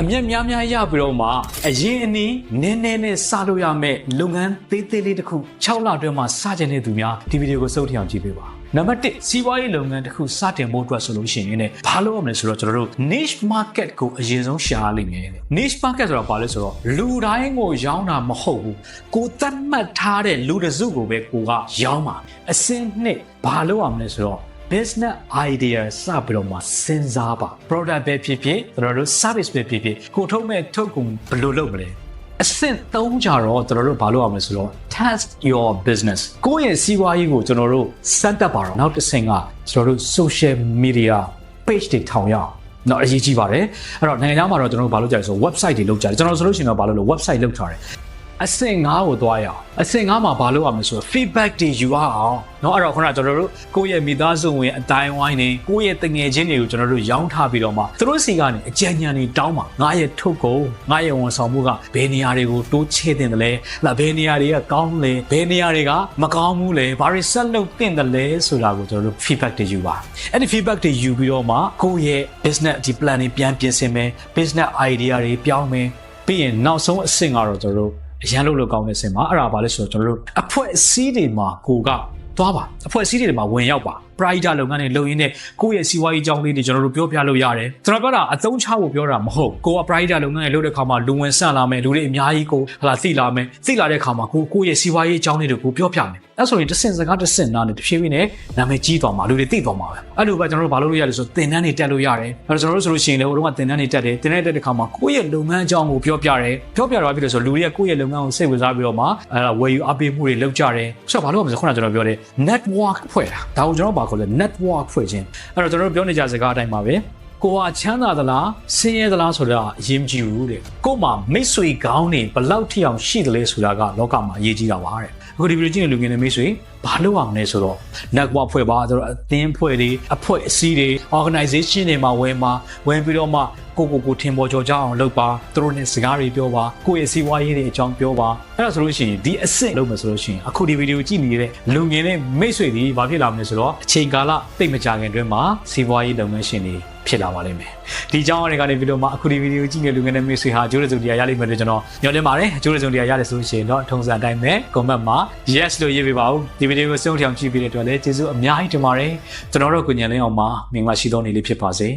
အမျက်များများရပြီးတော့မှအရင်အနည်းနည်းနည်းနဲ့စလို့ရမယ့်လုပ်ငန်းသေးသေးလေးတစ်ခု6လအတွင်းမှာစတင်တဲ့သူများဒီဗီဒီယိုကိုစုပ်ထအောင်ကြည့်ပေးပါနံပါတ်1စီးပွားရေးလုပ်ငန်းတစ်ခုစတင်ဖို့အတွက်ဆိုလို့ရှိရင်ねဘာလို့ရမလဲဆိုတော့ကျွန်တော်တို့ niche market ကိုအရင်ဆုံးရှာရလိမ့်မယ်တဲ့ niche market ဆိုတာဘာလဲဆိုတော့လူတိုင်းကိုရောင်းတာမဟုတ်ဘူးကိုသတ်မှတ်ထားတဲ့လူတစ်စုကိုပဲကိုကရောင်းပါအစင်းနှစ်ဘာလို့ရမလဲဆိုတော့ business idea စပြီးတော့မှစဉ်းစားပါ product ပဲဖြစ်ဖြစ်ကျွန်တော်တို့ service ပဲဖြစ်ဖြစ်ကိုထုတ်မဲ့ထုတ်ကုန်ဘယ်လိုလုပ်မလဲအဆင့်၃ကြတော့ကျွန်တော်တို့ဘာလုပ်ရမလဲဆိုတော့ test your business ကိုယ့်ရဲ့စီးပွားရေးကိုကျွန်တော်တို့စမ်းသပ်ပါတော့နောက်တစ်ဆင့်ကကျွန်တော်တို့ social media page တွေထောင်ရအောင်နော်အရေးကြီးပါတယ်အဲ့တော့နိုင်ငံခြားမှာတော့ကျွန်တော်တို့ဘာလုပ်ကြလဲဆိုတော့ website တွေလုပ်ကြတယ်ကျွန်တော်ဆိုလို့ရှိရင်တော့ဘာလုပ်လို့ website လုပ်ထားတယ် အဆင့်9ကိုသွားရအောင်အဆင့်9မှာဘာလုပ်ရမလဲဆိုတော့ feedback တွေယူရအောင်เนาะအဲ့တော့ခုနကကျွန်တော်တို့ကိုယ့်ရဲ့မိသားစုဝင်အတိုင်းဝိုင်းတွေကိုယ့်ရဲ့တငယ်ချင်းတွေကိုကျွန်တော်တို့ရောင်းထားပြီးတော့မှသူတို့စီကနေအကြံဉာဏ်တွေတောင်းပါငါရဲ့ထုတ်ကုန်ငါရဲ့ဝန်ဆောင်မှုကဘယ်နေရာတွေကိုတိုးချဲ့တင်တယ်လဲလာဘယ်နေရာတွေကကောင်းလဲဘယ်နေရာတွေကမကောင်းဘူးလဲဘာတွေဆက်လုပ်တင်တယ်လဲဆိုတာကိုကျွန်တော်တို့ feedback တွေယူပါအဲ့ဒီ feedback တွေယူပြီးတော့မှကိုယ့်ရဲ့ business ဒီ plan တွေပြန်ပြင်ဆင်မယ် business idea တွေပြောင်းမယ်ပြီးရင်နောက်ဆုံးအဆင့်ကတော့ကျွန်တော်တို့ အရန်လို့လို့ကောင်းတဲ့ဆင်မှာအဲ့ဒါဘာလဲဆိုတော့ကျွန်တော်တို့အဖွဲ့အစည်းတွေမှာကိုကသွားပါအဖွဲ့အစည်းတွေမှာဝင်ရောက်ပါ pride လုပ်ငန်းတွေလုပ်ရင်းနဲ့ကိုယ့်ရဲ့စီးပွားရေးအကြောင်းလေးတွေကျွန်တော်တို့ပြောပြလို့ရတယ်ကျွန်တော်ပြောတာအသုံးချဖို့ပြောတာမဟုတ်ကိုက pride လုပ်ငန်းတွေလုပ်တဲ့ခါမှာလူဝင်ဆန့်လာမယ်လူတွေအများကြီးကိုဟလာသိလာမယ်သိလာတဲ့ခါမှာကိုကိုယ့်ရဲ့စီးပွားရေးအကြောင်းလေးတွေကိုပြောပြမယ် အဲ့ဆိုရင်တစ်ဆင့်စကားတစ်ဆင့်နားနဲ့တဖြည်းဖြည်းနဲ့နာမည်ကြီးသွားမှာလူတွေသိသွားမှာပဲအဲ့လိုပဲကျွန်တော်တို့ဘာလုပ်လို့ရလဲဆိုသင်တန်းတွေတက်လို့ရတယ်အဲ့တော့ကျွန်တော်တို့ဆိုလို့ရှိရင်လည်းဟိုတုန်းကသင်တန်းတွေတက်တယ်သင်တန်းတက်တဲ့ခါမှာကိုယ့်ရဲ့လုပ်ငန်းအကြောင်းကိုပြောပြတယ်ပြောပြတော့ဖြစ်လို့ဆိုလူတွေကကိုယ့်ရဲ့လုပ်ငန်းကိုစိတ်ဝင်စားပြီးတော့မှအဲ့ဒါဝယ်ယူအပေးမှုတွေလုပ်ကြတယ်ဆိုတော့ဘာလို့လဲဆိုခုနကကျွန်တော်ပြောတယ် network ဖွဲ့တာဒါကိုကျွန်တော်ဘာခေါ်လဲ network ဖွဲ့ခြင်းအဲ့တော့ကျွန်တော်တို့ပြောနေကြစကားအတိုင်းပါပဲ ကိုကချမ်းသာသလားဆင်းရဲသလားဆိုတာအရေးမကြီးဘူးတဲ့ကို့မှာမိတ်ဆွေကောင်းနေဘလောက်ထိအောင်ရှိတယ်လဲဆိုတာကလောကမှာအရေးကြီးတာပါတဲ့အခုဒီဗီဒီယိုကြည့်နေလူငယ်တွေမိတ်ဆွေ ဘာလုပ်အောင်လဲဆိုတော့ network ဖွဲ့ပါဆိုတော့အသင်းဖွဲ့တွေအဖွဲ့အစည်းတွေ organization တွေမှာဝင်မှာဝင်ပြီးတော့မှကိုကိုကိုထင်ပေါ်ကျော်ကြအောင်လုပ်ပါသူတို့နဲ့စကားတွေပြောပါကိုယ့်ရဲ့စီးပွားရေးတွေအကြောင်းပြောပါအဲ့ဒါဆိုလို့ရှိရင်ဒီအဆင့်လုပ်မယ်ဆိုလို့ရှိရင်အခုဒီဗီဒီယိုကြည့်နေတဲ့လူငယ်တွေမိတ်ဆွေတွေဘာဖြစ်လာမလဲဆိုတော့အချိန်ကာလတိတ်မကြခင်အတွင်းမှာစီးပွားရေးလုပ်ငန်းရှင်တွေဖြစ်လာပါလိမ့်မယ်ဒီအကြောင်းအရာတွေကနေပြီးတော့မှအခုဒီဗီဒီယိုကြည့်နေလူငယ်တွေမိတ်ဆွေဟာအကျိုးရစုံတရားရလိမ့်မယ်လို့ကျွန်တော်ညွှန်လင်းပါတယ်အကျိုးရစုံတရားရတယ်ဆိုလို့ရှိရင်တော့ထုံစံအတိုင်းပဲ comment မှာ yes လို့ရေးပေးပါဦးဒီဗီဒီယိုကိုစုံထောင်ကြည့်ပြီးတဲ့အတွက်လည်းကျေးဇူးအများကြီးတင်ပါတယ်ကျွန်တော်တို့ကိုညံလင်းအောင်မှာမင်္ဂလာရှိသောနေ့လေးဖြစ်ပါစေ